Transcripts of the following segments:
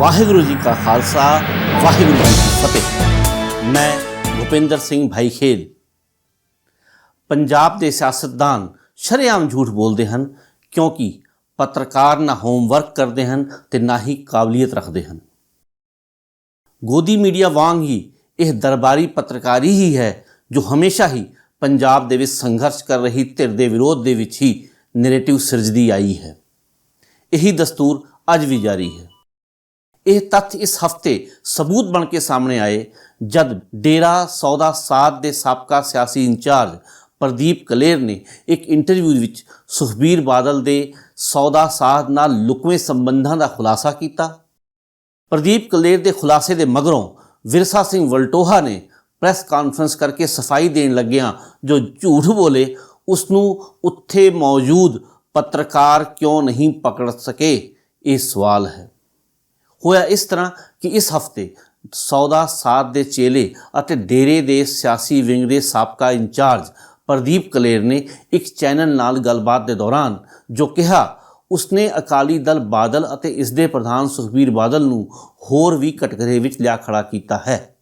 ਵਾਹਿਗੁਰੂ ਜੀ ਕਾ ਖਾਲਸਾ, ਵਾਹਿਗੁਰੂ ਜੀ ਕੀ ਫਤਿਹ। ਮੈਂ ਭੁਪਿੰਦਰ ਸਿੰਘ ਭਾਈ ਖੇਲ ਪੰਜਾਬ ਦੇ ਸਿਆਸਤਦਾਨ ਸ਼ਰੇਆਮ ਝੂਠ ਬੋਲਦੇ ਹਨ, ਕਿਉਂਕਿ ਪੱਤਰਕਾਰ ਨਾ ਹੋਮਵਰਕ ਕਰਦੇ ਹਨ ਤੇ ਨਾ ਹੀ ਕਾਬਲੀਅਤ ਰੱਖਦੇ ਹਨ। ਗੋਦੀ ਮੀਡੀਆ ਵਾਂਗ ਹੀ ਇਹ ਦਰਬਾਰੀ ਪੱਤਰਕਾਰੀ ਹੀ ਹੈ, ਜੋ ਹਮੇਸ਼ਾ ਹੀ ਪੰਜਾਬ ਦੇ ਵਿੱਚ ਸੰਘਰਸ਼ ਕਰ ਰਹੀ ਧਿਰ ਦੇ ਵਿਰੋਧ ਦੇ ਵਿੱਚ ਹੀ ਨੈਰੇਟਿਵ ਸਿਰਜਦੀ ਆਈ ਹੈ। ਇਹੀ ਦਸਤੂਰ ਅੱਜ ਵੀ ਜਾਰੀ ਹੈ। ਇਹ ਤੱਥ ਇਸ ਹਫ਼ਤੇ ਸਬੂਤ ਬਣ ਕੇ ਸਾਹਮਣੇ ਆਏ ਜਦ ਡੇਰਾ ਸੌਦਾ ਸਾਧ ਦੇ ਸਾਬਕਾ ਸਿਆਸੀ ਇੰਚਾਰਜ ਪ੍ਰਦੀਪ ਕਲੇਰ ਨੇ ਇੱਕ ਇੰਟਰਵਿਊ ਵਿੱਚ ਸੁਖਬੀਰ ਬਾਦਲ ਦੇ ਸੌਦਾ ਸਾਧ ਨਾਲ ਲੁਕਵੇਂ ਸੰਬੰਧਾਂ ਦਾ ਖੁਲਾਸਾ ਕੀਤਾ। ਪ੍ਰਦੀਪ ਕਲੇਰ ਦੇ ਖੁਲਾਸੇ ਦੇ ਮਗਰੋਂ ਵਿਰਸਾ ਸਿੰਘ ਵਲਟੋਹਾ ਨੇ ਪ੍ਰੈਸ ਕਾਨਫਰੰਸ ਕਰਕੇ ਸਫ਼ਾਈ ਦੇਣ ਲੱਗਿਆਂ ਜੋ ਝੂਠ ਬੋਲੇ, ਉਸ ਨੂੰ ਉੱਥੇ ਮੌਜੂਦ ਪੱਤਰਕਾਰ ਕਿਉਂ ਨਹੀਂ ਪਕੜ ਸਕੇ? ਇਹ ਸਵਾਲ ਹੈ। ਹੋਇਆ ਇਸ ਤਰ੍ਹਾਂ ਕਿ ਇਸ ਹਫ਼ਤੇ ਸੌਦਾ, ਸਾਧ ਦੇ ਚੇਲੇ ਅਤੇ ਡੇਰੇ ਦੇ ਸਿਆਸੀ ਵਿੰਗ ਦੇ ਸਾਬਕਾ ਇੰਚਾਰਜ ਪ੍ਰਦੀਪ ਕਲੇਰ ਨੇ ਇੱਕ ਚੈਨਲ ਨਾਲ ਗੱਲਬਾਤ ਦੇ ਦੌਰਾਨ ਜੋ ਕਿਹਾ, ਉਸਨੇ ਅਕਾਲੀ ਦਲ ਬਾਦਲ ਅਤੇ ਇਸ ਦੇ ਪ੍ਰਧਾਨ ਸੁਖਬੀਰ ਬਾਦਲ ਨੂੰ ਹੋਰ ਵੀ ਕਟਘਰੇ ਵਿੱਚ ਲਿਆ ਖੜਾ ਕੀਤਾ ਹੈ।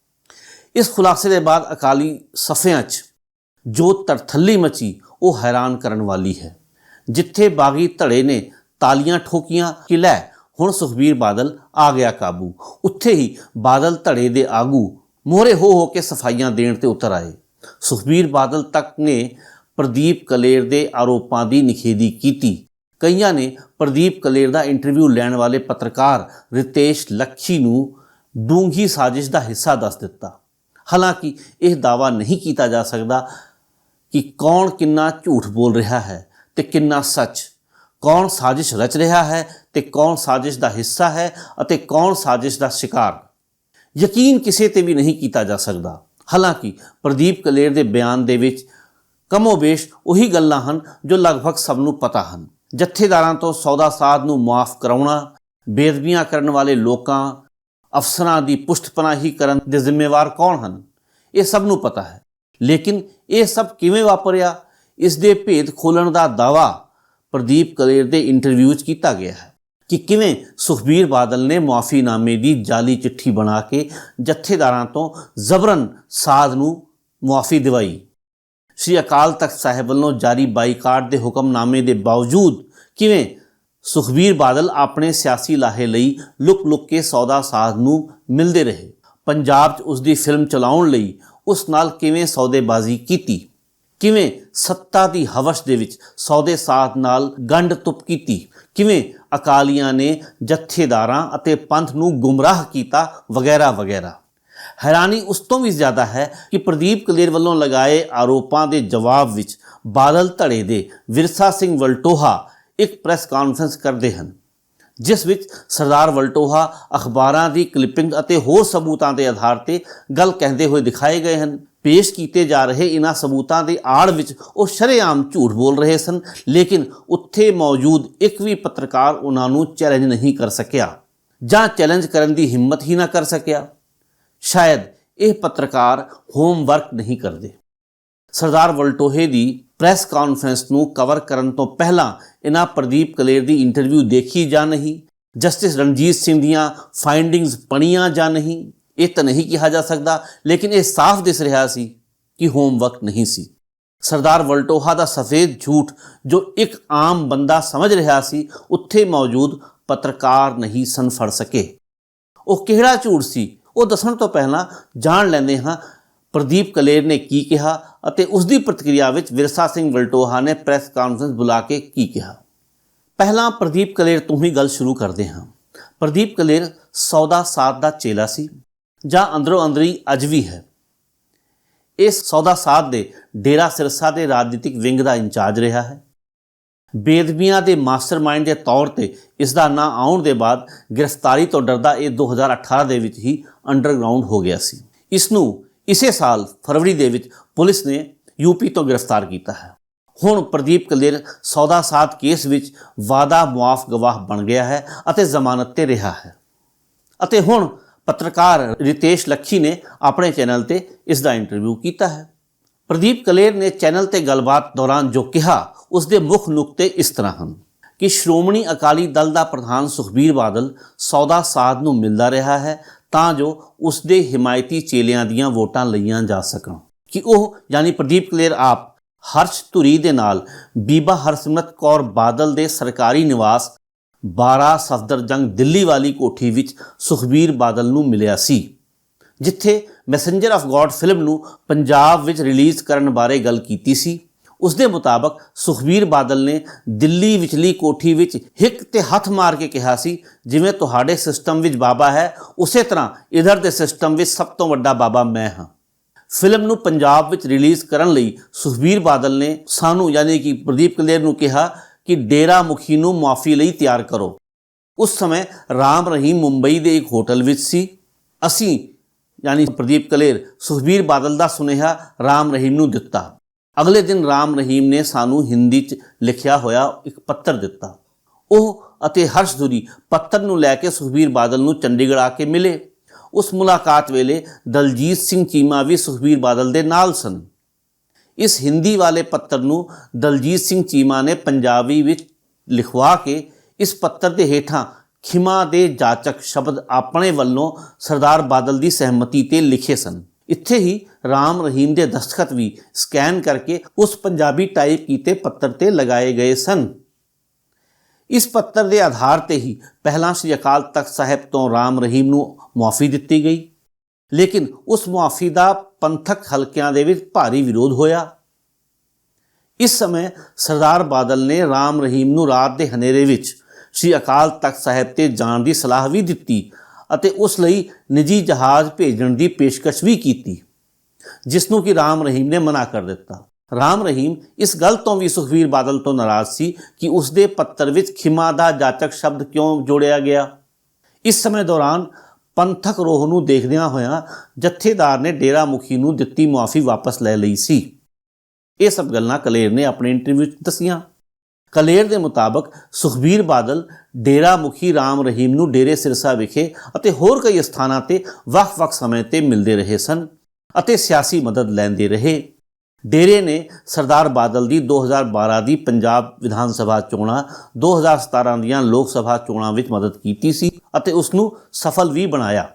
ਇਸ ਖੁਲਾਸੇ ਦੇ ਬਾਅਦ ਅਕਾਲੀ ਸਫਿਆਂ 'ਚ ਜੋ ਤਰਥੱਲੀ ਮਚੀ, ਉਹ ਹੈਰਾਨ ਕਰਨ ਵਾਲੀ ਹੈ। ਜਿੱਥੇ ਬਾਗੀ ਧੜੇ ਨੇ ਤਾਲੀਆਂ ਠੋਕੀਆਂ ਕਿ ਲੈ ਹੁਣ ਸੁਖਬੀਰ ਬਾਦਲ ਆ ਗਿਆ ਕਾਬੂ। ਉੱਥੇ ਹੀ ਬਾਦਲ ਧੜੇ ਦੇ ਆਗੂ ਮੋਹਰੇ ਹੋ ਹੋ ਕੇ ਸਫਾਈਆਂ ਦੇਣ ਤੇ ਉਤਰ ਆਏ। ਸੁਖਬੀਰ ਬਾਦਲ ਤੱਕ ਨੇ ਪ੍ਰਦੀਪ ਕਲੇਰ ਦੇ ਆਰੋਪਾਂ ਦੀ ਨਿਖੇਧੀ ਕੀਤੀ। ਕਈਆਂ ਨੇ ਪ੍ਰਦੀਪ ਕਲੇਰ ਦਾ ਇੰਟਰਵਿਊ ਲੈਣ ਵਾਲੇ ਪੱਤਰਕਾਰ ਰਿਤੇਸ਼ ਲੱਖੀ ਨੂੰ ਡੂੰਘੀ ਸਾਜ਼ਿਸ਼ ਦਾ ਹਿੱਸਾ ਦੱਸ ਦਿੱਤਾ। ਹਾਲਾਂਕਿ ਇਹ ਦਾਵਾ ਨਹੀਂ ਕੀਤਾ ਜਾ ਸਕਦਾ ਕਿ ਕੌਣ ਕਿੰਨਾ ਝੂਠ ਬੋਲ ਰਿਹਾ ਹੈ ਤੇ ਕਿੰਨਾ ਸੱਚ ਕੌਣ ਸਾਜ਼ਿਸ਼ ਰਚ ਰਿਹਾ ਹੈ ਤੇ ਕੌਣ ਸਾਜ਼ਿਸ਼ ਦਾ ਹਿੱਸਾ ਹੈ ਅਤੇ ਕੌਣ ਸਾਜ਼ਿਸ਼ ਦਾ ਸ਼ਿਕਾਰ। ਯਕੀਨ ਕਿਸੇ ਤੇ ਵੀ ਨਹੀਂ ਕੀਤਾ ਜਾ ਸਕਦਾ। ਹਾਲਾਂਕਿ ਪ੍ਰਦੀਪ ਕਲੇਰ ਦੇ ਬਿਆਨ ਦੇ ਵਿੱਚ ਕਮੋਬੇਸ਼ ਉਹੀ ਗੱਲਾਂ ਹਨ ਜੋ ਲਗਭਗ ਸਭ ਨੂੰ ਪਤਾ ਹਨ। ਜਥੇਦਾਰਾਂ ਤੋਂ ਸੌਦਾ ਸਾਧ ਨੂੰ ਮਾਫ ਕਰਾਉਣਾ ਬੇਦਬੀਆਂ ਕਰਨ ਵਾਲੇ ਲੋਕਾਂ, ਅਫਸਰਾਂ ਦੀ ਪੁਸ਼ਤਪਨਾਹੀ ਕਰਨ ਦੇ ਜ਼ਿੰਮੇਵਾਰ ਕੌਣ ਹਨ? ਇਹ ਸਭ ਨੂੰ ਪਤਾ ਹੈ। ਲੇਕਿਨ ਇਹ ਸਭ ਕਿਵੇਂ ਵਾਪਰਿਆ? ਇਸ ਦੇ ਭੇਦ ਖੋਲਣ ਦਾ ਦਾਵਾ ਪ੍ਰਦੀਪ ਕਲੇਰ ਦੇ ਇੰਟਰਵਿਊ 'ਚ ਕੀਤਾ ਗਿਆ ਹੈ ਕਿ ਕਿਵੇਂ ਸੁਖਬੀਰ ਬਾਦਲ ਨੇ ਮੁਆਫੀਨਾਮੇ ਦੀ ਜਾਲੀ ਚਿੱਠੀ ਬਣਾ ਕੇ ਜਥੇਦਾਰਾਂ ਤੋਂ ਜ਼ਬਰਨ ਸਾਧ ਨੂੰ ਮੁਆਫੀ ਦਿਵਾਈ। ਸ਼੍ਰੀ ਅਕਾਲ ਤਖਤ ਸਾਹਿਬ ਵੱਲੋਂ ਜਾਰੀ ਬਾਈਕਾਟ ਦੇ ਹੁਕਮਨਾਮੇ ਦੇ ਬਾਵਜੂਦ ਕਿਵੇਂ ਸੁਖਬੀਰ ਬਾਦਲ ਆਪਣੇ ਸਿਆਸੀ ਲਾਹੇ ਲਈ ਲੁਕ-ਲੁਕ ਕੇ ਸੌਦਾ ਸਾਧ ਨੂੰ ਮਿਲਦੇ ਰਹੇ। ਪੰਜਾਬ 'ਚ ਉਸ ਦੀ ਫਿਲਮ ਚਲਾਉਣ ਲਈ ਉਸ ਨਾਲ ਕਿਵੇਂ ਸੌਦੇਬਾਜ਼ੀ ਕੀਤੀ? ਕਿਵੇਂ ਸੱਤਾ ਦੀ ਹਵਸ ਦੇ ਵਿੱਚ ਸੌਦੇ ਸਾਧ ਨਾਲ ਗੰਢ ਤੁਪ ਕੀਤੀ? ਕਿਵੇਂ ਅਕਾਲੀਆਂ ਨੇ ਜਥੇਦਾਰਾਂ ਅਤੇ ਪੰਥ ਨੂੰ ਗੁੰਮਰਾਹ ਕੀਤਾ? ਵਗੈਰਾ ਵਗੈਰਾ। ਹੈਰਾਨੀ ਉਸ ਤੋਂ ਵੀ ਜ਼ਿਆਦਾ ਹੈ ਕਿ ਪ੍ਰਦੀਪ ਕਲੇਰ ਵੱਲੋਂ ਲਗਾਏ ਆਰੋਪਾਂ ਦੇ ਜਵਾਬ ਵਿੱਚ ਬਾਦਲ ਧੜੇ ਦੇ ਵਿਰਸਾ ਸਿੰਘ ਵਲਟੋਹਾ ਇੱਕ ਪ੍ਰੈਸ ਕਾਨਫਰੰਸ ਕਰਦੇ ਹਨ, ਜਿਸ ਵਿੱਚ ਸਰਦਾਰ ਵਲਟੋਹਾ ਅਖਬਾਰਾਂ ਦੀ ਕਲਿੱਪਿੰਗ ਅਤੇ ਹੋਰ ਸਬੂਤਾਂ ਦੇ ਆਧਾਰ ਤੇ ਗੱਲ ਕਹਿੰਦੇ ਹੋਏ ਦਿਖਾਏ ਗਏ ਹਨ। ਪੇਸ਼ ਕੀਤੇ ਜਾ ਰਹੇ ਇਹਨਾਂ ਸਬੂਤਾਂ ਦੇ ਆੜ ਵਿੱਚ ਉਹ ਸ਼ਰੇਆਮ ਝੂਠ ਬੋਲ ਰਹੇ ਸਨ, ਲੇਕਿਨ ਉੱਥੇ ਮੌਜੂਦ ਇੱਕ ਵੀ ਪੱਤਰਕਾਰ ਉਹਨਾਂ ਨੂੰ ਚੈਲੰਜ ਨਹੀਂ ਕਰ ਸਕਿਆ ਜਾਂ ਚੈਲੰਜ ਕਰਨ ਦੀ ਹਿੰਮਤ ਹੀ ਨਾ ਕਰ ਸਕਿਆ। ਸ਼ਾਇਦ ਇਹ ਪੱਤਰਕਾਰ ਹੋਮਵਰਕ ਨਹੀਂ ਕਰਦੇ। ਸਰਦਾਰ ਵਲਟੋਹੇ ਦੀ ਪ੍ਰੈਸ ਕਾਨਫਰੰਸ ਨੂੰ ਕਵਰ ਕਰਨ ਤੋਂ ਪਹਿਲਾਂ ਇਹਨਾਂ ਪ੍ਰਦੀਪ ਕਲੇਰ ਦੀ ਇੰਟਰਵਿਊ ਦੇਖੀ ਜਾਂ ਨਹੀਂ ਜਸਟਿਸ ਰਣਜੀਤ ਸਿੰਘ ਦੀਆਂ ਫਾਈਂਡਿੰਗਸ ਪੜੀਆਂ ਜਾਂ ਨਹੀਂ ਇਹ ਤਾਂ ਨਹੀਂ ਕਿਹਾ ਜਾ ਸਕਦਾ, ਲੇਕਿਨ ਇਹ ਸਾਫ਼ ਦਿਸ ਰਿਹਾ ਸੀ ਕਿ ਹੋਮਵਰਕ ਨਹੀਂ ਸੀ। ਸਰਦਾਰ ਵਲਟੋਹਾ ਦਾ ਸਫੇਦ ਝੂਠ ਜੋ ਇੱਕ ਆਮ ਬੰਦਾ ਸਮਝ ਰਿਹਾ ਸੀ, ਉੱਥੇ ਮੌਜੂਦ ਪੱਤਰਕਾਰ ਨਹੀਂ ਸਨ ਫੜ ਸਕੇ। ਉਹ ਕਿਹੜਾ ਝੂਠ ਸੀ? ਉਹ ਦੱਸਣ ਤੋਂ ਪਹਿਲਾਂ ਜਾਣ ਲੈਂਦੇ ਹਾਂ, ਪ੍ਰਦੀਪ ਕਲੇਰ ਨੇ ਕੀ ਕਿਹਾ ਅਤੇ ਉਸ ਦੀ ਪ੍ਰਤੀਕਿਰਿਆ ਵਿੱਚ ਵਿਰਸਾ ਸਿੰਘ ਵਲਟੋਹਾ ਨੇ ਪ੍ਰੈਸ ਕਾਨਫਰੰਸ ਬੁਲਾ ਕੇ ਕੀ ਕਿਹਾ। ਪਹਿਲਾਂ ਪ੍ਰਦੀਪ ਕਲੇਰ ਤੋਂ ਹੀ ਗੱਲ ਸ਼ੁਰੂ ਕਰਦੇ ਹਾਂ। ਪ੍ਰਦੀਪ ਕਲੇਰ ਸੌਦਾ ਸਾਧ ਦਾ ਚੇਲਾ ਸੀ। ਜਾਂ ਅੰਦਰੋਂ ਅੰਦਰੀ ਅੱਜ ਵੀ ਹੈ। ਇਸ ਸੌਦਾ ਸਾਧ ਦੇ ਡੇਰਾ ਸਿਰਸਾ ਦੇ ਰਾਜਨੀਤਿਕ ਵਿੰਗ ਦਾ ਇੰਚਾਰਜ ਰਿਹਾ ਹੈ। ਬੇਦਬੀਆਂ ਦੇ ਮਾਸਟਰਮਾਈਂਡ ਦੇ ਤੌਰ ਤੇ ਇਸ ਦਾ ਨਾਂ ਆਉਣ ਦੇ ਬਾਅਦ ਗ੍ਰਿਫਤਾਰੀ ਤੋਂ ਡਰਦਾ ਇਹ 2018 ਦੇ ਵਿੱਚ ਹੀ ਅੰਡਰਗਰਾਉਂਡ ਹੋ ਗਿਆ ਸੀ। ਇਸ ਨੂੰ ਇਸੇ ਸਾਲ ਫਰਵਰੀ ਦੇ ਵਿੱਚ ਪੁਲਿਸ ਨੇ ਯੂਪੀ ਤੋਂ ਗ੍ਰਿਫਤਾਰ ਕੀਤਾ ਹੈ। ਹੁਣ ਪ੍ਰਦੀਪ ਕਲੇਰ ਸੌਦਾ ਸਾਧ ਕੇਸ ਵਿੱਚ ਵਾਦਾ ਮੁਆਫ ਗਵਾਹ ਬਣ ਗਿਆ ਹੈ ਅਤੇ ਜ਼ਮਾਨਤ ਤੇ ਰਿਹਾ ਹੈ। ਅਤੇ ਹੁਣ ਪੱਤਰਕਾਰ ਰਿਤੇਸ਼ ਲੱਖੀ ਨੇ ਆਪਣੇ ਚੈਨਲ ਤੇ ਇਸ ਦਾ ਇੰਟਰਵਿਊ ਕੀਤਾ ਹੈ। ਪ੍ਰਦੀਪ ਕਲੇਰ ਨੇ ਚੈਨਲ ਤੇ ਗੱਲਬਾਤ ਦੌਰਾਨ ਜੋ ਕਿਹਾ, ਉਸ ਦੇ ਮੁੱਖ ਨੁਕਤੇ ਇਸ ਤਰ੍ਹਾਂ ਹਨ ਕਿ ਸ਼੍ਰੋਮਣੀ ਅਕਾਲੀ ਦਲ ਦਾ ਪ੍ਰਧਾਨ ਸੁਖਬੀਰ ਬਾਦਲ ਸੌਦਾ ਸਾਧ ਨੂੰ ਮਿਲਦਾ ਰਿਹਾ ਹੈ ਤਾਂ ਜੋ ਉਸ ਦੇ ਹਿਮਾਇਤੀ ਚੇਲਿਆਂ ਦੀਆਂ ਵੋਟਾਂ ਲਈਆਂ ਜਾ ਸਕਣ। ਕਿ ਉਹ, ਯਾਨੀ ਪ੍ਰਦੀਪ ਕਲੇਰ ਆਪ, ਹਰਸ਼ ਧੁਰੀ ਦੇ ਨਾਲ ਬੀਬਾ ਹਰਸਿਮਰਤ ਕੌਰ ਬਾਦਲ ਦੇ ਸਰਕਾਰੀ ਨਿਵਾਸ 12 ਸਫਦਰਜੰਗ ਦਿੱਲੀ ਵਾਲੀ ਕੋਠੀ ਵਿੱਚ ਸੁਖਬੀਰ ਬਾਦਲ ਨੂੰ ਮਿਲਿਆ ਸੀ, ਜਿੱਥੇ ਮੈਸੇਂਜਰ ਆਫ ਗੋਡ ਫਿਲਮ ਨੂੰ ਪੰਜਾਬ ਵਿੱਚ ਰਿਲੀਜ਼ ਕਰਨ ਬਾਰੇ ਗੱਲ ਕੀਤੀ ਸੀ। ਉਸ ਦੇ ਮੁਤਾਬਕ ਸੁਖਬੀਰ ਬਾਦਲ ਨੇ ਦਿੱਲੀ ਵਿਚਲੀ ਕੋਠੀ ਵਿੱਚ ਹਿੱਕ ਤੇ ਹੱਥ ਮਾਰ ਕੇ ਕਿਹਾ ਸੀ, ਜਿਵੇਂ ਤੁਹਾਡੇ ਸਿਸਟਮ ਵਿੱਚ ਬਾਬਾ ਹੈ, ਉਸੇ ਤਰ੍ਹਾਂ ਇਧਰ ਦੇ ਸਿਸਟਮ ਵਿੱਚ ਸਭ ਤੋਂ ਵੱਡਾ ਬਾਬਾ ਮੈਂ ਹਾਂ। ਫਿਲਮ ਨੂੰ ਪੰਜਾਬ ਵਿੱਚ ਰਿਲੀਜ਼ ਕਰਨ ਲਈ ਸੁਖਬੀਰ ਬਾਦਲ ਨੇ ਸਾਨੂੰ ਯਾਨੀ ਕਿ ਪ੍ਰਦੀਪ ਕਲੇਰ ਨੂੰ ਕਿਹਾ ਕਿ ਡੇਰਾ ਮੁਖੀ ਨੂੰ ਮਾਫੀ ਲਈ ਤਿਆਰ ਕਰੋ। ਉਸ ਸਮੇਂ ਰਾਮ ਰਹੀਮ ਮੁੰਬਈ ਦੇ ਇੱਕ ਹੋਟਲ ਵਿੱਚ ਸੀ। ਅਸੀਂ ਯਾਨੀ ਪ੍ਰਦੀਪ ਕਲੇਰ, ਸੁਖਬੀਰ ਬਾਦਲ ਦਾ ਸੁਨੇਹਾ ਰਾਮ ਰਹੀਮ ਨੂੰ ਦਿੱਤਾ। ਅਗਲੇ ਦਿਨ ਰਾਮ ਰਹੀਮ ਨੇ ਸਾਨੂੰ ਹਿੰਦੀ 'ਚ ਲਿਖਿਆ ਹੋਇਆ ਇੱਕ ਪੱਤਰ ਦਿੱਤਾ। ਉਹ ਅਤੇ ਹਰਸ਼ਧੁਰੀ ਪੱਤਰ ਨੂੰ ਲੈ ਕੇ ਸੁਖਬੀਰ ਬਾਦਲ ਨੂੰ ਚੰਡੀਗੜ੍ਹ ਆ ਕੇ ਮਿਲੇ। ਉਸ ਮੁਲਾਕਾਤ ਵੇਲੇ ਦਲਜੀਤ ਸਿੰਘ ਚੀਮਾ ਵੀ ਸੁਖਬੀਰ ਬਾਦਲ ਦੇ ਨਾਲ ਸਨ। ਇਸ ਹਿੰਦੀ ਵਾਲੇ ਪੱਤਰ ਨੂੰ ਦਲਜੀਤ ਸਿੰਘ ਚੀਮਾ ਨੇ ਪੰਜਾਬੀ ਵਿੱਚ ਲਿਖਵਾ ਕੇ ਇਸ ਪੱਤਰ ਦੇ ਹੇਠਾਂ ਖਿਮਾ ਦੇ ਜਾਚਕ ਸ਼ਬਦ ਆਪਣੇ ਵੱਲੋਂ ਸਰਦਾਰ ਬਾਦਲ ਦੀ ਸਹਿਮਤੀ ਤੇ ਲਿਖੇ ਸਨ। ਇੱਥੇ ਹੀ ਰਾਮ ਰਹੀਮ ਦੇ ਦਸਤਖਤ ਵੀ ਸਕੈਨ ਕਰਕੇ ਉਸ ਪੰਜਾਬੀ ਟਾਈਪ ਕੀਤੇ ਪੱਤਰ ਤੇ ਲਗਾਏ ਗਏ ਸਨ। ਇਸ ਪੱਤਰ ਦੇ ਆਧਾਰ ਤੇ ਹੀ ਪਹਿਲਾਂ ਸ੍ਰੀ ਅਕਾਲ ਤਖਤ ਸਾਹਿਬ ਤੋਂ ਰਾਮ ਰਹੀਮ ਨੂੰ ਮੁਆਫੀ ਦਿੱਤੀ ਗਈ। ਲੇਕਿਨ ਉਸ ਮੁਆਫੀ ਦਾ ਪੰਥਕ ਹਲਕਿਆਂ ਦੇ ਵਿੱਚ ਭਾਰੀ ਵਿਰੋਧ ਹੋਇਆ। ਇਸ ਸਮੇਂ ਸਰਦਾਰ ਬਾਦਲ ਨੇ ਰਾਮ ਰਹੀਮ ਨੂੰ ਰਾਤ ਦੇ ਹਨੇਰੇ ਵਿੱਚ ਸ੍ਰੀ ਅਕਾਲ ਤਖਤ ਸਾਹਿਬ ਤੇ ਜਾਣ ਦੀ ਸਲਾਹ ਵੀ ਦਿੱਤੀ ਅਤੇ ਉਸ ਲਈ ਨਿੱਜੀ ਜਹਾਜ਼ ਭੇਜਣ ਦੀ ਪੇਸ਼ਕਸ਼ ਵੀ ਕੀਤੀ, ਜਿਸ ਨੂੰ ਕਿ ਰਾਮ ਰਹੀਮ ਨੇ ਮਨਾ ਕਰ ਦਿੱਤਾ। ਰਾਮ ਰਹੀਮ ਇਸ ਗੱਲ ਤੋਂ ਵੀ ਸੁਖਵੀਰ ਬਾਦਲ ਤੋਂ ਨਾਰਾਜ਼ ਸੀ ਕਿ ਉਸ ਦੇ ਪੱਤਰ ਵਿੱਚ ਖਿਮਾ ਦਾ ਜਾਚਕ ਸ਼ਬਦ ਕਿਉਂ ਜੋੜਿਆ ਗਿਆ। ਇਸ ਸਮੇਂ ਦੌਰਾਨ ਪੰਥਕ ਰੋਹ ਨੂੰ ਦੇਖਦਿਆਂ ਹੋਇਆਂ ਜਥੇਦਾਰ ਨੇ ਡੇਰਾ ਮੁਖੀ ਨੂੰ ਦਿੱਤੀ ਮੁਆਫੀ ਵਾਪਸ ਲੈ ਲਈ ਸੀ। ਇਹ ਸਭ ਗੱਲਾਂ ਕਲੇਰ ਨੇ ਆਪਣੇ ਇੰਟਰਵਿਊ 'ਚ ਦੱਸੀਆਂ। ਕਲੇਰ ਦੇ ਮੁਤਾਬਕ ਸੁਖਬੀਰ ਬਾਦਲ ਡੇਰਾ ਮੁਖੀ ਰਾਮ ਰਹੀਮ ਨੂੰ ਡੇਰੇ ਸਿਰਸਾ ਵਿਖੇ ਅਤੇ ਹੋਰ ਕਈ ਸਥਾਨਾਂ ਤੇ ਵੱਖ-ਵੱਖ ਸਮੇਂ ਤੇ ਮਿਲਦੇ ਰਹੇ ਸਨ ਅਤੇ ਸਿਆਸੀ ਮਦਦ ਲੈਂਦੇ ਰਹੇ। ਡੇਰੇ ਨੇ ਸਰਦਾਰ ਬਾਦਲ ਦੀ 2012 ਦੀ ਪੰਜਾਬ ਵਿਧਾਨ ਸਭਾ ਚੋਣਾਂ 2017 ਦੀਆਂ ਲੋਕ ਸਭਾ ਚੋਣਾਂ ਵਿੱਚ ਮਦਦ ਕੀਤੀ ਸੀ ਅਤੇ ਉਸ ਨੂੰ ਸਫਲ ਵੀ ਬਣਾਇਆ।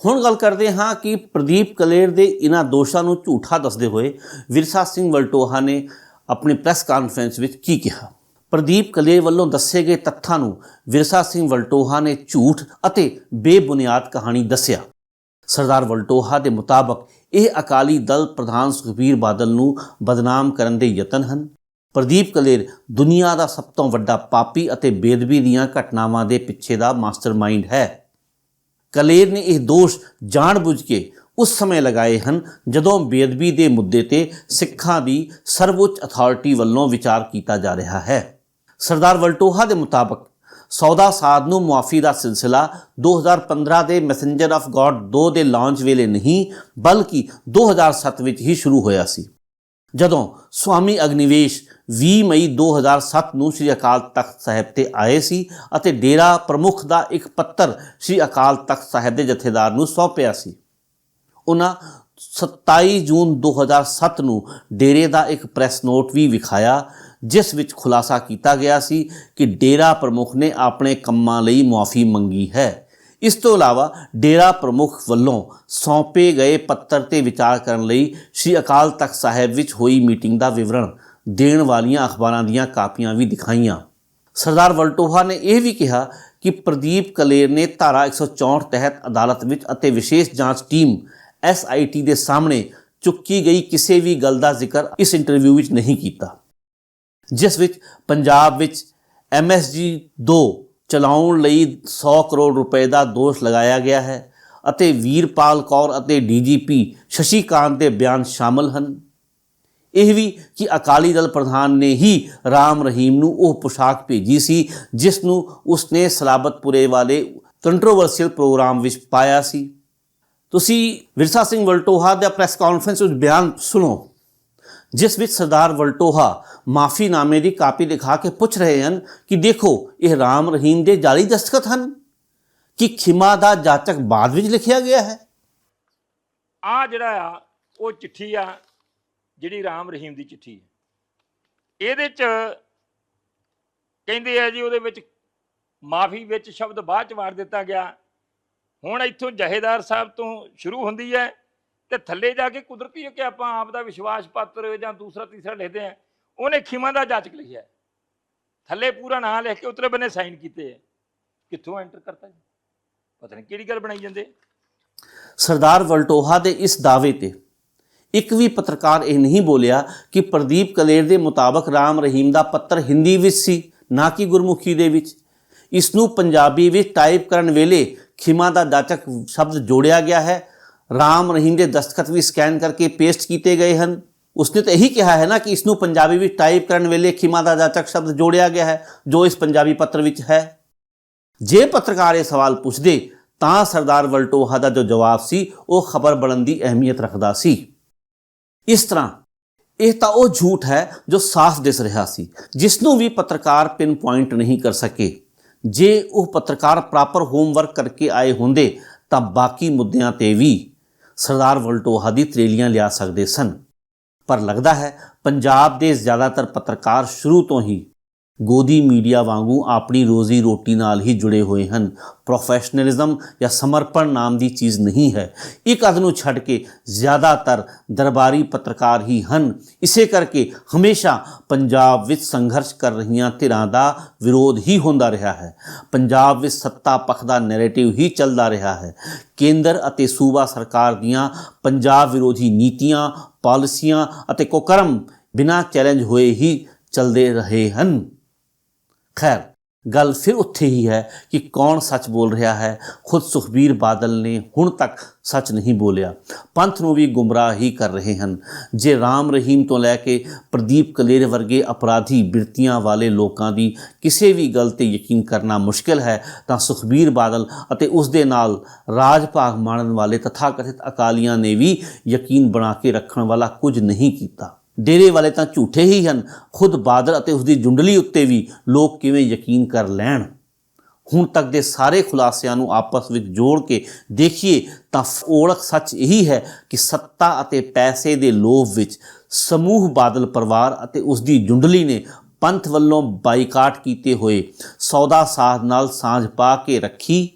ਹੁਣ ਗੱਲ ਕਰਦੇ ਹਾਂ ਕਿ ਪ੍ਰਦੀਪ ਕਲੇਰ ਦੇ ਇਹਨਾਂ ਦੋਸ਼ਾਂ ਨੂੰ ਝੂਠਾ ਦੱਸਦੇ ਹੋਏ ਵਿਰਸਾ ਸਿੰਘ ਵਲਟੋਹਾ ਨੇ ਆਪਣੀ ਪ੍ਰੈਸ ਕਾਨਫਰੰਸ ਵਿੱਚ ਕੀ ਕਿਹਾ। ਪ੍ਰਦੀਪ ਕਲੇਰ ਵੱਲੋਂ ਦੱਸੇ ਗਏ ਤੱਥਾਂ ਨੂੰ ਵਿਰਸਾ ਸਿੰਘ ਵਲਟੋਹਾ ਨੇ ਝੂਠ ਅਤੇ ਬੇਬੁਨਿਆਦ ਕਹਾਣੀ ਦੱਸਿਆ। ਸਰਦਾਰ ਵਲਟੋਹਾ ਦੇ ਮੁਤਾਬਕ ਇਹ ਅਕਾਲੀ ਦਲ ਪ੍ਰਧਾਨ ਸੁਖਬੀਰ ਬਾਦਲ ਨੂੰ ਬਦਨਾਮ ਕਰਨ ਦੇ ਯਤਨ ਹਨ। ਪ੍ਰਦੀਪ ਕਲੇਰ, ਦੁਨੀਆ ਦਾ ਸਭ ਤੋਂ ਵੱਡਾ ਪਾਪੀ ਅਤੇ ਬੇਦਬੀ ਦੀਆਂ ਘਟਨਾਵਾਂ ਦੇ ਪਿੱਛੇ ਦਾ ਮਾਸਟਰਮਾਈਂਡ ਹੈ। ਕਲੇਰ ਨੇ ਇਹ ਦੋਸ਼ ਜਾਣਬੁੱਝ ਕੇ ਉਸ ਸਮੇਂ ਲਗਾਏ ਹਨ ਜਦੋਂ ਬੇਅਦਬੀ ਦੇ ਮੁੱਦੇ ਤੇ ਸਿੱਖਾਂ ਦੀ ਸਰਵਉੱਚ ਅਥਾਰਟੀ ਵੱਲੋਂ ਵਿਚਾਰ ਕੀਤਾ ਜਾ ਰਿਹਾ ਹੈ। ਸਰਦਾਰ ਵਲਟੋਹਾ ਦੇ ਮੁਤਾਬਕ ਸੌਦਾ ਸਾਧ ਨੂੰ ਮੁਆਫੀ ਦਾ ਸਿਲਸਿਲਾ 2015 ਦੇ ਮੈਸੇਂਜਰ ਆਫ ਗੋਡ 2 ਦੇ ਲਾਂਚ ਵੇਲੇ ਨਹੀਂ, ਬਲਕਿ 2007 ਵਿੱਚ ਹੀ ਸ਼ੁਰੂ ਹੋਇਆ ਸੀ। ਜਦੋਂ ਸਵਾਮੀ ਅਗਨੀਵੇਸ਼ 20 ਮਈ 2007 ਨੂੰ ਸ੍ਰੀ ਅਕਾਲ ਤਖਤ ਸਾਹਿਬ ਤੇ ਆਏ ਸੀ ਅਤੇ ਡੇਰਾ ਪ੍ਰਮੁੱਖ ਦਾ ਇੱਕ ਪੱਤਰ ਸ੍ਰੀ ਅਕਾਲ ਤਖਤ ਸਾਹਿਬ ਦੇ ਜਥੇਦਾਰ ਨੂੰ ਸੌਂਪਿਆ ਸੀ। ਉਹਨਾਂ 27 ਜੂਨ 2007 ਨੂੰ ਡੇਰੇ ਦਾ ਇੱਕ ਪ੍ਰੈਸ ਨੋਟ ਵੀ ਵਿਖਾਇਆ ਜਿਸ ਵਿੱਚ ਖੁਲਾਸਾ ਕੀਤਾ ਗਿਆ ਸੀ ਕਿ ਡੇਰਾ ਪ੍ਰਮੁੱਖ ਨੇ ਆਪਣੇ ਕੰਮਾਂ ਲਈ ਮੁਆਫੀ ਮੰਗੀ ਹੈ। ਇਸ ਤੋਂ ਇਲਾਵਾ ਡੇਰਾ ਪ੍ਰਮੁੱਖ ਵੱਲੋਂ ਸੌਂਪੇ ਗਏ ਪੱਤਰ ਤੇ ਵਿਚਾਰ ਕਰਨ ਲਈ ਸ੍ਰੀ ਅਕਾਲ ਤਖਤ ਸਾਹਿਬ ਵਿੱਚ ਹੋਈ ਮੀਟਿੰਗ ਦਾ ਵਿਵਰਣ ਦੇਣ ਵਾਲੀਆਂ ਅਖਬਾਰਾਂ ਦੀਆਂ ਕਾਪੀਆਂ ਵੀ ਦਿਖਾਈਆਂ। ਸਰਦਾਰ ਵਲਟੋਹਾ ਨੇ ਇਹ ਵੀ ਕਿਹਾ ਕਿ ਪ੍ਰਦੀਪ ਕਲੇਰ ਨੇ ਧਾਰਾ 164 ਤਹਿਤ ਅਦਾਲਤ ਵਿੱਚ ਅਤੇ ਵਿਸ਼ੇਸ਼ ਜਾਂਚ ਟੀਮ ਐਸਆਈਟੀ ਦੇ ਸਾਹਮਣੇ ਚੁੱਕੀ ਗਈ ਕਿਸੇ ਵੀ ਗੱਲ ਦਾ ਜ਼ਿਕਰ ਇਸ ਇੰਟਰਵਿਊ ਵਿੱਚ ਨਹੀਂ ਕੀਤਾ। ਜਿਸ ਵਿੱਚ ਪੰਜਾਬ ਵਿੱਚ ਐਮਐਸਜੀ 2 ਚਲਾਉਣ ਲਈ 100 ਕਰੋੜ ਰੁਪਏ ਦਾ ਦੋਸ਼ ਲਗਾਇਆ ਗਿਆ ਹੈ ਅਤੇ ਵੀਰਪਾਲ ਕੌਰ ਅਤੇ ਡੀਜੀਪੀ ਸ਼ਸ਼ੀਕਾਂਤ ਦੇ ਬਿਆਨ ਸ਼ਾਮਲ ਹਨ। ਇਹ ਵੀ ਕਿ ਅਕਾਲੀ ਦਲ ਪ੍ਰਧਾਨ ਨੇ ਹੀ ਰਾਮ ਰਹੀਮ ਨੂੰ ਉਹ ਪੋਸ਼ਾਕ ਭੇਜੀ ਸੀ, ਜਿਸ ਨੂੰ ਉਸਨੇ ਸਲਾਬਤਪੁਰੇ ਵਾਲੇ ਕੰਟਰੋਵਰਸ਼ੀਅਲ ਪ੍ਰੋਗਰਾਮ ਵਿੱਚ ਪਾਇਆ ਸੀ। ਤੁਸੀਂ ਵਿਰਸਾ ਸਿੰਘ ਵਲਟੋਹਾ ਦਾ ਪ੍ਰੈਸ ਕਾਨਫਰੰਸ ਵਿੱਚ ਬਿਆਨ ਸੁਣੋ। ਜਿਸ ਵਿੱਚ ਸਰਦਾਰ ਵਲਟੋਹਾ ਮਾਫੀਨਾਮੇ ਦੀ ਕਾਪੀ ਦਿਖਾ ਕੇ ਪੁੱਛ ਰਹੇ ਹਨ ਕਿ ਦੇਖੋ, ਇਹ ਰਾਮ ਰਹੀਮ ਦੇ ਜਾਲੀ ਦਸਤਖਤ ਹਨ? ਕਿ ਖਿਮਾ ਦਾ ਜਾਚਕ ਬਾਅਦ ਵਿੱਚ ਲਿਖਿਆ ਗਿਆ ਹੈ? ਆ ਜਿਹੜਾ ਆ, ਉਹ ਚਿੱਠੀ ਆ, ਜਿਹੜੀ ਰਾਮ ਰਹੀਮ ਦੀ ਚਿੱਠੀ ਹੈ। ਇਹਦੇ ਚ ਕਹਿੰਦੇ ਆ ਜੀ, ਉਹਦੇ ਵਿੱਚ ਮਾਫੀ ਵਿੱਚ ਸ਼ਬਦ ਬਾਅਦ ਚ ਵਾਰ ਦਿੱਤਾ ਗਿਆ। ਹੁਣ ਇੱਥੋਂ ਜਹੇਦਾਰ ਸਾਹਿਬ ਤੋਂ ਸ਼ੁਰੂ ਹੁੰਦੀ ਹੈ। ਤੇ ਥੱਲੇ ਜਾ ਕੇ ਕੁਦਰਤੀ ਕਿ ਆਪਾਂ ਆਪ ਦਾ ਵਿਸ਼ਵਾਸ ਪੱਤਰ ਜਾਂ ਦੂਸਰਾ ਤੀਸਰਾ ਲਿਖਦੇ ਆ ਉਹਨੇ ਖਿਮਾ ਦਾ ਜਾਚਕ ਲਿਖਿਆ ਥੱਲੇ ਪੂਰਾ ਨਾਂ ਲਿਖ ਕੇ ਉਤਲੇ ਬੰਨੇ ਸਾਈਨ ਕੀਤੇ ਹੈ। ਕਿੱਥੋਂ ਐਂਟਰ ਕਰਤਾ ਜੀ? ਪਤਾ ਨਹੀਂ ਕਿਹੜੀ ਗੱਲ ਬਣਾਈ ਜਾਂਦੇ। ਸਰਦਾਰ ਵਲਟੋਹਾ ਦੇ ਇਸ ਦਾਅਵੇ ਤੇ ਇੱਕ ਵੀ ਪੱਤਰਕਾਰ ਇਹ ਨਹੀਂ ਬੋਲਿਆ ਕਿ ਪ੍ਰਦੀਪ ਕਲੇਰ ਦੇ ਮੁਤਾਬਕ ਰਾਮ ਰਹੀਮ ਦਾ ਪੱਤਰ ਹਿੰਦੀ ਵਿੱਚ ਸੀ, ਨਾ ਕਿ ਗੁਰਮੁਖੀ ਦੇ ਵਿੱਚ। ਇਸ ਨੂੰ ਪੰਜਾਬੀ ਵਿੱਚ ਟਾਈਪ ਕਰਨ ਵੇਲੇ ਖਿਮਾ ਦਾ ਜਾਚਕ ਸ਼ਬਦ ਜੋੜਿਆ ਗਿਆ ਹੈ। ਰਾਮ ਰਹੀਮ ਦੇ ਦਸਤਖਤ ਵੀ ਸਕੈਨ ਕਰਕੇ ਪੇਸਟ ਕੀਤੇ ਗਏ ਹਨ। ਉਸਨੇ ਤਾਂ ਇਹੀ ਕਿਹਾ ਹੈ ਨਾ ਕਿ ਇਸ ਨੂੰ ਪੰਜਾਬੀ ਵਿੱਚ ਟਾਈਪ ਕਰਨ ਵੇਲੇ ਖਿਮਾ ਦਾ ਜਾਚਕ ਸ਼ਬਦ ਜੋੜਿਆ ਗਿਆ ਹੈ, ਜੋ ਇਸ ਪੰਜਾਬੀ ਪੱਤਰ ਵਿੱਚ ਹੈ। ਜੇ ਪੱਤਰਕਾਰ ਇਹ ਸਵਾਲ ਪੁੱਛਦੇ, ਤਾਂ ਸਰਦਾਰ ਵਲਟੋਹਾ ਦਾ ਜੋ ਜਵਾਬ ਸੀ, ਉਹ ਖਬਰ ਬਣਨ ਦੀ ਅਹਿਮੀਅਤ ਰੱਖਦਾ ਸੀ। ਇਸ ਤਰ੍ਹਾਂ, ਇਹ ਤਾਂ ਉਹ ਝੂਠ ਹੈ ਜੋ ਸਾਫ਼ ਦਿਸ ਰਿਹਾ ਸੀ ਜਿਸ ਨੂੰ ਵੀ ਪੱਤਰਕਾਰ ਪਿਨ ਪੁਆਇੰਟ ਨਹੀਂ ਕਰ ਸਕੇ। ਜੇ ਉਹ ਪੱਤਰਕਾਰ ਪ੍ਰੋਪਰ ਹੋਮਵਰਕ ਕਰਕੇ ਆਏ ਹੁੰਦੇ, ਤਾਂ ਬਾਕੀ ਮੁੱਦਿਆਂ ਤੇ ਵੀ ਸਰਦਾਰ ਵਲਟੋਹਾ ਦੀ ਤਰੇਲੀਆਂ ਲਿਆ ਸਕਦੇ ਸਨ। ਪਰ ਲੱਗਦਾ ਹੈ, ਪੰਜਾਬ ਦੇ ਜ਼ਿਆਦਾਤਰ ਪੱਤਰਕਾਰ ਸ਼ੁਰੂ ਤੋਂ ਹੀ ਗੋਦੀ ਮੀਡੀਆ ਵਾਂਗੂ ਆਪਣੀ ਰੋਜ਼ੀ ਰੋਟੀ ਨਾਲ ਹੀ ਜੁੜੇ ਹੋਏ ਹਨ। ਪ੍ਰੋਫੈਸ਼ਨਲਿਜ਼ਮ ਜਾਂ ਸਮਰਪਣ ਨਾਮ ਦੀ ਚੀਜ਼ ਨਹੀਂ ਹੈ। ਇੱਕ ਅੱਧ ਨੂੰ ਛੱਡ ਕੇ ਜ਼ਿਆਦਾਤਰ ਦਰਬਾਰੀ ਪੱਤਰਕਾਰ ਹੀ ਹਨ। ਇਸੇ ਕਰਕੇ ਹਮੇਸ਼ਾ ਪੰਜਾਬ ਵਿੱਚ ਸੰਘਰਸ਼ ਕਰ ਰਹੀਆਂ ਧਿਰਾਂ ਦਾ ਵਿਰੋਧ ਹੀ ਹੁੰਦਾ ਰਿਹਾ ਹੈ। ਪੰਜਾਬ ਵਿੱਚ ਸੱਤਾ ਪੱਖ ਦਾ ਨੈਰੇਟਿਵ ਹੀ ਚੱਲਦਾ ਰਿਹਾ ਹੈ। ਕੇਂਦਰ ਅਤੇ ਸੂਬਾ ਸਰਕਾਰ ਦੀਆਂ ਪੰਜਾਬ ਵਿਰੋਧੀ ਨੀਤੀਆਂ, ਪਾਲਿਸੀਆਂ ਅਤੇ ਕੁਕਰਮ ਬਿਨਾਂ ਚੈਲੰਜ ਹੋਏ ਹੀ ਚੱਲਦੇ ਰਹੇ ਹਨ। ਖੈਰ, ਗੱਲ ਫਿਰ ਉੱਥੇ ਹੀ ਹੈ ਕਿ ਕੌਣ ਸੱਚ ਬੋਲ ਰਿਹਾ ਹੈ। ਖੁਦ ਸੁਖਬੀਰ ਬਾਦਲ ਨੇ ਹੁਣ ਤੱਕ ਸੱਚ ਨਹੀਂ ਬੋਲਿਆ। ਪੰਥ ਨੂੰ ਵੀ ਗੁੰਮਰਾਹ ਹੀ ਕਰ ਰਹੇ ਹਨ। ਜੇ ਰਾਮ ਰਹੀਮ ਤੋਂ ਲੈ ਕੇ ਪ੍ਰਦੀਪ ਕਲੇਰ ਵਰਗੇ ਅਪਰਾਧੀ ਬਿਰਤੀਆਂ ਵਾਲੇ ਲੋਕਾਂ ਦੀ ਕਿਸੇ ਵੀ ਗੱਲ ਤੇ ਯਕੀਨ ਕਰਨਾ ਮੁਸ਼ਕਿਲ ਹੈ, ਤਾਂ ਸੁਖਬੀਰ ਬਾਦਲ ਅਤੇ ਉਸ ਦੇ ਨਾਲ ਰਾਜ ਭਾਗ ਮਾਣਨ ਵਾਲੇ ਤਥਾਕਥਿਤ ਅਕਾਲੀਆਂ ਨੇ ਵੀ ਯਕੀਨ ਬਣਾ ਕੇ ਰੱਖਣ ਵਾਲਾ ਕੁਝ ਨਹੀਂ ਕੀਤਾ। ਡੇਰੇ ਵਾਲੇ ਤਾਂ ਝੂਠੇ ਹੀ ਹਨ। ਖੁਦ ਬਾਦਲ ਅਤੇ ਉਸ ਦੀ ਜੁੰਡਲੀ ਉੱਤੇ ਵੀ ਲੋਕ ਕਿਵੇਂ ਯਕੀਨ ਕਰ ਲੈਣ? ਹੁਣ ਤੱਕ ਦੇ ਸਾਰੇ ਖੁਲਾਸਿਆਂ ਨੂੰ ਆਪਸ ਵਿੱਚ ਜੋੜ ਕੇ ਦੇਖੀਏ ਤਾਂ ਔਲਖ ਸੱਚ ਇਹੀ ਹੈ ਕਿ ਸੱਤਾ ਅਤੇ ਪੈਸੇ ਦੇ ਲੋਭ ਵਿੱਚ ਸਮੂਹ ਬਾਦਲ ਪਰਿਵਾਰ ਅਤੇ ਉਸ ਦੀ ਜੁੰਡਲੀ ਨੇ ਪੰਥ ਵੱਲੋਂ ਬਾਈਕਾਟ ਕੀਤੇ ਹੋਏ ਸੌਦਾ ਸਾਧ ਨਾਲ ਸਾਂਝ ਪਾ ਕੇ ਰੱਖੀ,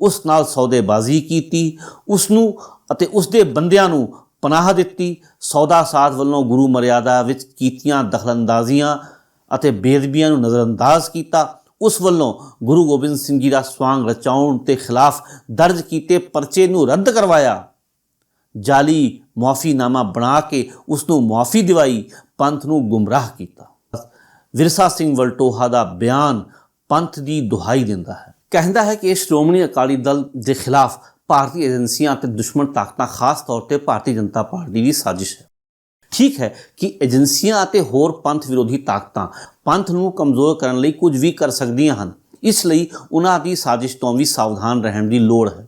ਉਸ ਨਾਲ ਸੌਦੇਬਾਜ਼ੀ ਕੀਤੀ ਉਸ ਨੂੰ ਅਤੇ ਉਸ ਦੇ ਬੰਦਿਆਂ ਨੂੰ ਪਨਾਹ ਦਿੱਤੀ, ਸੌਦਾ ਸਾਧ ਵੱਲੋਂ ਗੁਰੂ ਮਰਿਆਦਾ ਵਿੱਚ ਕੀਤੀਆਂ ਦਖਲਅੰਦਾਜ਼ੀਆਂ ਅਤੇ ਬੇਦਬੀਆਂ ਨੂੰ ਨਜ਼ਰਅੰਦਾਜ਼ ਕੀਤਾ। ਉਸ ਵੱਲੋਂ ਗੁਰੂ ਗੋਬਿੰਦ ਸਿੰਘ ਜੀ ਦਾ ਸਵਾਂਗ ਰਚਾਉਣ ਤੇ ਖਿਲਾਫ ਦਰਜ ਕੀਤੇ ਪਰਚੇ ਨੂੰ ਰੱਦ ਕਰਵਾਇਆ। ਜਾਲੀ ਮੁਆਫੀਨਾਮਾ ਬਣਾ ਕੇ ਉਸ ਨੂੰ ਮੁਆਫੀ ਦਿਵਾਈ, ਪੰਥ ਨੂੰ ਗੁੰਮਰਾਹ ਕੀਤਾ। ਵਿਰਸਾ ਸਿੰਘ ਵਲਟੋਹਾ ਦਾ ਬਿਆਨ ਪੰਥ ਦੀ ਦੁਹਾਈ ਦਿੰਦਾ ਹੈ। ਕਹਿੰਦਾ ਹੈ ਕਿ ਇਹ ਸ਼੍ਰੋਮਣੀ ਅਕਾਲੀ ਦਲ ਦੇ ਖਿਲਾਫ ਭਾਰਤੀ ਏਜੰਸੀਆਂ ਅਤੇ ਦੁਸ਼ਮਣ ਤਾਕਤਾਂ, ਖਾਸ ਤੌਰ ਤੇ ਭਾਰਤੀ ਜਨਤਾ ਪਾਰਟੀ ਦੀ ਸਾਜ਼ਿਸ਼ ਹੈ। ਠੀਕ ਹੈ ਕਿ ਏਜੰਸੀਆਂ ਅਤੇ ਹੋਰ ਪੰਥ ਵਿਰੋਧੀ ਤਾਕਤਾਂ ਪੰਥ ਨੂੰ ਕਮਜ਼ੋਰ ਕਰਨ ਲਈ ਕੁਝ ਵੀ ਕਰ ਸਕਦੀਆਂ ਹਨ। ਇਸ ਲਈ ਉਹਨਾਂ ਦੀ ਸਾਜ਼ਿਸ਼ ਤੋਂ ਵੀ ਸਾਵਧਾਨ ਰਹਿਣ ਦੀ ਲੋੜ ਹੈ।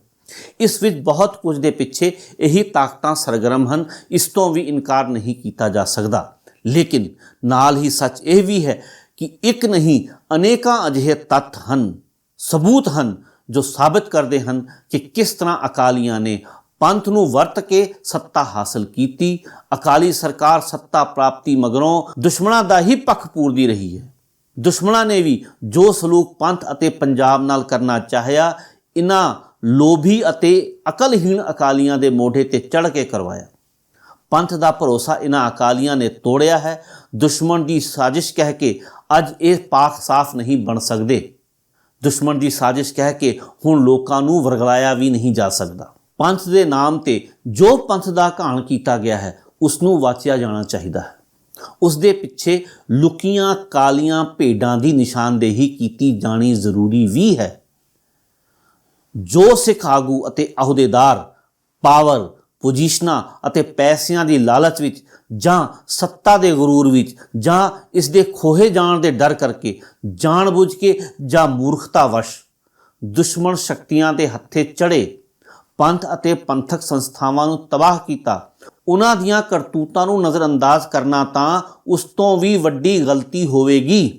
ਇਸ ਵਿੱਚ ਬਹੁਤ ਕੁਝ ਦੇ ਪਿੱਛੇ ਇਹੀ ਤਾਕਤਾਂ ਸਰਗਰਮ ਹਨ, ਇਸ ਤੋਂ ਵੀ ਇਨਕਾਰ ਨਹੀਂ ਕੀਤਾ ਜਾ ਸਕਦਾ। ਲੇਕਿਨ ਨਾਲ ਹੀ ਸੱਚ ਇਹ ਵੀ ਹੈ ਕਿ ਇੱਕ ਨਹੀਂ, ਅਨੇਕਾਂ ਅਜਿਹੇ ਤੱਥ ਹਨ, ਸਬੂਤ ਹਨ ਜੋ ਸਾਬਤ ਕਰਦੇ ਹਨ ਕਿ ਕਿਸ ਤਰ੍ਹਾਂ ਅਕਾਲੀਆਂ ਨੇ ਪੰਥ ਨੂੰ ਵਰਤ ਕੇ ਸੱਤਾ ਹਾਸਲ ਕੀਤੀ। ਅਕਾਲੀ ਸਰਕਾਰ ਸੱਤਾ ਪ੍ਰਾਪਤੀ ਮਗਰੋਂ ਦੁਸ਼ਮਣਾਂ ਦਾ ਹੀ ਪੱਖ ਪੂਰਦੀ ਰਹੀ ਹੈ। ਦੁਸ਼ਮਣਾਂ ਨੇ ਵੀ ਜੋ ਸਲੂਕ ਪੰਥ ਅਤੇ ਪੰਜਾਬ ਨਾਲ ਕਰਨਾ ਚਾਹਿਆ, ਇਨ੍ਹਾਂ ਲੋਭੀ ਅਤੇ ਅਕਲਹੀਣ ਅਕਾਲੀਆਂ ਦੇ ਮੋਢੇ ਤੇ ਚੜ ਕੇ ਕਰਵਾਇਆ। ਪੰਥ ਦਾ ਭਰੋਸਾ ਇਨ੍ਹਾਂ ਅਕਾਲੀਆਂ ਨੇ ਤੋੜਿਆ ਹੈ। ਦੁਸ਼ਮਣ ਦੀ ਸਾਜ਼ਿਸ਼ ਕਹਿ ਕੇ ਅੱਜ ਇਹ ਪਾਕ ਸਾਫ਼ ਨਹੀਂ ਬਣ ਸਕਦੇ। ਦੁਸ਼ਮਣ ਦੀ ਸਾਜ਼ਿਸ਼ ਕਹਿ ਕੇ ਹੁਣ ਲੋਕਾਂ ਨੂੰ ਵਰਗਲਾਇਆ ਵੀ ਨਹੀਂ ਜਾ ਸਕਦਾ। ਪੰਥ ਦੇ ਨਾਮ ਤੇ ਜੋ ਪੰਥ ਦਾ ਘਾਣ ਕੀਤਾ ਗਿਆ ਹੈ ਉਸ ਨੂੰ ਵਾਚਿਆ ਜਾਣਾ ਚਾਹੀਦਾ ਹੈ। ਉਸ ਦੇ ਪਿੱਛੇ ਲੁਕੀਆਂ ਕਾਲੀਆਂ ਭੇਡਾਂ ਦੀ ਨਿਸ਼ਾਨਦੇਹੀ ਕੀਤੀ ਜਾਣੀ ਜ਼ਰੂਰੀ ਵੀ ਹੈ। ਜੋ ਸਿੱਖ ਆਗੂ ਅਤੇ ਅਹੁਦੇਦਾਰ ਪਾਵਰ ਪੋਜੀਸ਼ਨਾਂ ਅਤੇ ਪੈਸਿਆਂ ਦੀ ਲਾਲਚ ਵਿੱਚ ਜਾਂ ਸੱਤਾ ਦੇ ਗਰੂਰ ਵਿੱਚ ਜਾਂ ਇਸ ਦੇ ਖੋਹੇ ਜਾਣ ਦੇ ਡਰ ਕਰਕੇ ਜਾਣਬੁੱਝ ਕੇ ਜਾਂ ਮੂਰਖਤਾ ਵਸ਼ ਦੁਸ਼ਮਣ ਸ਼ਕਤੀਆਂ ਦੇ ਹੱਥੇ ਚੜੇ ਪੰਥ ਅਤੇ ਪੰਥਕ ਸੰਸਥਾਵਾਂ ਨੂੰ ਤਬਾਹ ਕੀਤਾ, ਉਹਨਾਂ ਦੀਆਂ ਕਰਤੂਤਾਂ ਨੂੰ ਨਜ਼ਰਅੰਦਾਜ਼ ਕਰਨਾ ਤਾਂ ਉਸ ਤੋਂ ਵੀ ਵੱਡੀ ਗਲਤੀ ਹੋਵੇਗੀ।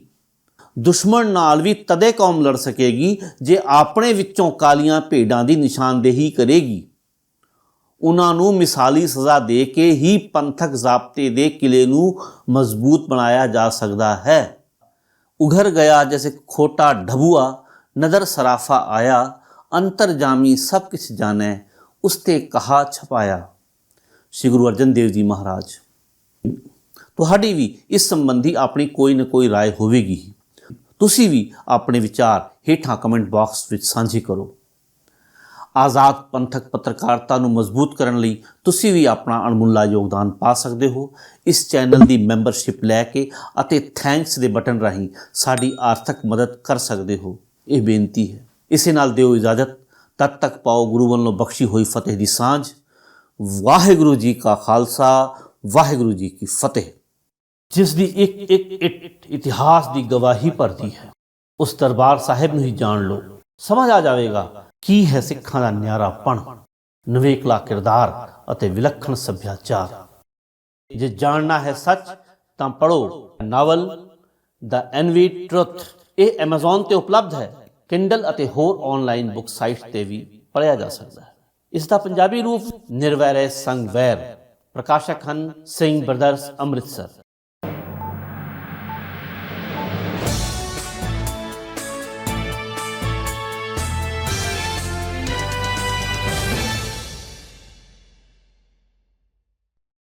ਦੁਸ਼ਮਣ ਨਾਲ ਵੀ ਤਦੇ ਕੌਮ ਲੜ ਸਕੇਗੀ ਜੇ ਆਪਣੇ ਵਿੱਚੋਂ ਕਾਲੀਆਂ ਭੇਡਾਂ ਦੀ ਨਿਸ਼ਾਨਦੇਹੀ ਕਰੇਗੀ। ਉਹਨਾਂ ਨੂੰ ਮਿਸਾਲੀ ਸਜ਼ਾ ਦੇ ਕੇ ਹੀ ਪੰਥਕ ਜ਼ਾਬਤੇ ਦੇ ਕਿਲੇ ਨੂੰ ਮਜ਼ਬੂਤ ਬਣਾਇਆ ਜਾ ਸਕਦਾ ਹੈ। ਉਘਰ ਗਿਆ ਜੈਸੇ ਖੋਟਾ ਢਬੂਆ, ਨਦਰ ਸਰਾਫਾ ਆਇਆ ਅੰਤਰ ਜਾਮੀ ਸਭ ਕੁਝ ਜਾਣੈ, ਉਸ 'ਤੇ ਕਹਾ ਛਪਾਇਆ। ਸ਼੍ਰੀ ਗੁਰੂ ਅਰਜਨ ਦੇਵ ਜੀ ਮਹਾਰਾਜ, ਤੁਹਾਡੀ ਵੀ ਇਸ ਸੰਬੰਧੀ ਆਪਣੀ ਕੋਈ ਨਾ ਕੋਈ رائے ਹੋਵੇਗੀ। ਤੁਸੀਂ ਵੀ ਆਪਣੇ ਵਿਚਾਰ ਹੇਠਾਂ ਕਮੈਂਟ ਬਾਕਸ ਵਿੱਚ ਸਾਂਝੇ ਕਰੋ। ਆਜ਼ਾਦ ਪੰਥਕ ਪੱਤਰਕਾਰਤਾ ਨੂੰ ਮਜ਼ਬੂਤ ਕਰਨ ਲਈ ਤੁਸੀਂ ਵੀ ਆਪਣਾ ਅਣਮੁੱਲਾ ਯੋਗਦਾਨ ਪਾ ਸਕਦੇ ਹੋ। ਇਸ ਚੈਨਲ ਦੀ ਮੈਂਬਰਸ਼ਿਪ ਲੈ ਕੇ ਅਤੇ ਥੈਂਕਸ ਦੇ ਬਟਨ ਰਾਹੀਂ ਸਾਡੀ ਆਰਥਿਕ ਮਦਦ ਕਰ ਸਕਦੇ ਹੋ। ਇਹ ਬੇਨਤੀ ਹੈ। ਇਸੇ ਨਾਲ ਦਿਓ ਇਜਾਜ਼ਤ। ਤਦ ਤੱਕ ਪਾਓ ਗੁਰੂ ਵੱਲੋਂ ਬਖਸ਼ੀ ਹੋਈ ਫਤਿਹ ਦੀ ਸਾਂਝ। ਵਾਹਿਗੁਰੂ ਜੀ ਕਾ ਖਾਲਸਾ, ਵਾਹਿਗੁਰੂ ਜੀ ਕੀ ਫਤਿਹ। ਜਿਸ ਦੀ ਇੱਕ ਇੱਕ ਇੱਟ ਇਤਿਹਾਸ ਦੀ ਗਵਾਹੀ ਭਰਦੀ ਹੈ, ਉਸ ਦਰਬਾਰ ਸਾਹਿਬ ਨੂੰ ਹੀ ਜਾਣ ਲਓ। ਸਮਝ ਆ ਜਾਵੇਗਾ। ਕੀ ਹੈ ਸਿੱਖਾਂ ਦਾ ਨਿਆਰਾਪਣ ਨਵੇਕਲਾ ਕਿਰਦਾਰ ਅਤੇ ਵਿਲੱਖਣ ਸੱਭਿਆਚਾਰ। ਜੇ ਜਾਣਨਾ ਹੈ ਸੱਚ, ਤਾਂ ਪੜੋ ਨਾਵਲ ਦਾ ਐਨਵੀ ਟਰੁੱਥ ਇਹ Amazon ਤੇ ਉਪਲਬਧ ਹੈ। Kindle ਅਤੇ ਹੋਰ ਆਨਲਾਈਨ ਬੁੱਕ ਸਾਈਟ ਤੇ ਵੀ ਪੜ੍ਹਿਆ ਜਾ ਸਕਦਾ ਹੈ। ਇਸ ਦਾ ਪੰਜਾਬੀ ਰੂਪ ਨਿਰਵੈਰ ਸੰਗ ਵੈਰ ਪ੍ਰਕਾਸ਼ਕ ਹਨ ਸਿੰਘ ਬ੍ਰਦਰਸ ਅੰਮ੍ਰਿਤਸਰ।